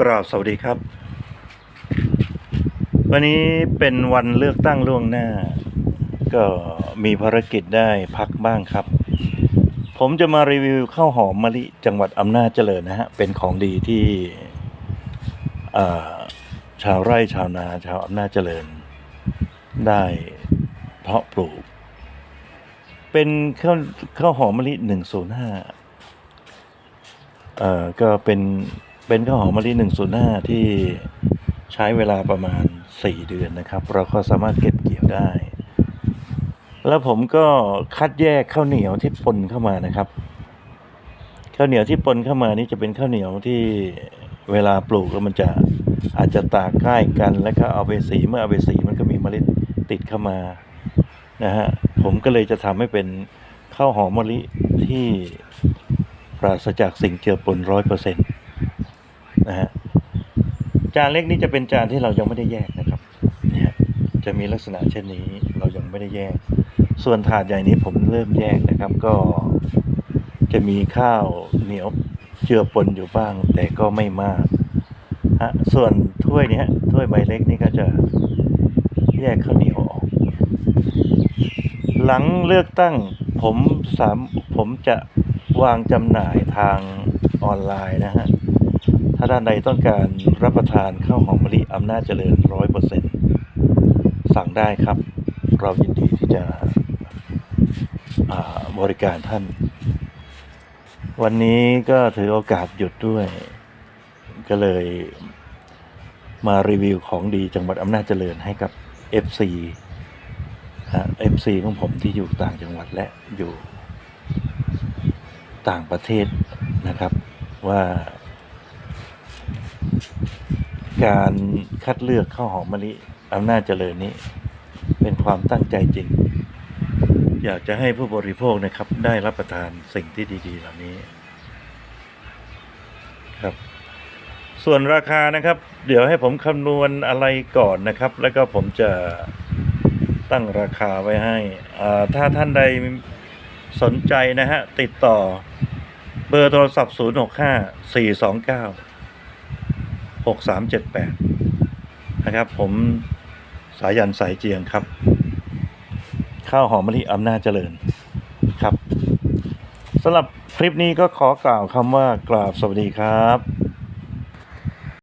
กราบสวัสดีครับ วันนี้เป็นวันเลือกตั้งล่วงหน้า ก็มีภารกิจได้พักบ้างครับ ผมจะมารีวิวข้าวหอมมะลิจังหวัดอำนาจเจริญนะฮะ เป็นของดีที่ชาวไร่ชาวนาชาวอำนาจเจริญ ได้เพาะปลูก เป็นข้าวข้าวหอมมะลิหนึ่งศูนย์ห้าเอ่อก็เป็น เป็นข้าวหอมมะลิหนึ่งศูนย์ห้าที่ใช้เวลาประมาณสี่เดือนนะครับ เราก็สามารถเก็บเกี่ยวได้ แล้วผมก็คัดแยกข้าวเหนียวที่ปนเข้ามานะครับ ข้าวเหนียวที่ปนเข้ามานี่จะเป็นข้าวเหนียวที่เวลาปลูกแล้วมันจะอาจจะตากใกล้กันแล้วก็เอาไปสีเมื่อเอาไปสีมันก็มีเมล็ดติดเข้ามานะฮะผมก็เลยจะทำให้เป็นข้าวหอมมะลิที่ปราศจากสิ่งเจือปนร้อยเปอร์เซ็นต์ นะฮะจานเล็กนี้จะเป็นจานที่เรายังไม่ได้แยกนะครับเนี่ยจะมีลักษณะเช่นนี้เรายังไม่ได้แยก ส่วนถาดใหญ่นี้ผมเริ่มแยกนะครับก็จะมีข้าวเหนียวเจือปนอยู่บ้าง แต่ก็ไม่มากฮะส่วนถ้วยนี้ถ้วยใบเล็กนี่ก็จะแยกข้าวเหนียวออก หลังเลือกตั้งผมสามผมจะวางจำหน่ายทางออนไลน์นะฮะ ถ้าด้านใดต้องการรับประทานข้าวหอมมะลิอำนาจเจริญร้อยเปอร์เซ็นสั่งได้ครับ เรายินดีที่จะบริการท่าน วันนี้ก็ถือโอกาสหยุดด้วย ก็เลยมารีวิวของดีจังหวัดอำนาจเจริญให้กับ FC ฮะ MC ของผมที่อยู่ต่างจังหวัดและอยู่ต่างประเทศนะครับว่า การคัดเลือกข้าวหอมมะลิอำนาจเจริญนี้ เป็นความตั้งใจจริง อยากจะให้ผู้บริโภคนะครับ ได้รับประทานสิ่งที่ดี ๆ เหล่านี้ครับ ส่วนราคานะครับ เดี๋ยวให้ผมคำนวณอะไรก่อนนะครับ แล้วก็ผมจะตั้งราคาไว้ให้อ่าถ้าท่านใดสนใจนะฮะ ติดต่อเบอร์โทรศัพท์ 065429 6 3 7 8 นะครับ ผมสายันสายเจียงครับ ข้าวหอมมะลิอำนาจเจริญครับสำหรับคลิปนี้ก็ขอกล่าวคำว่ากราบสวัสดีครับ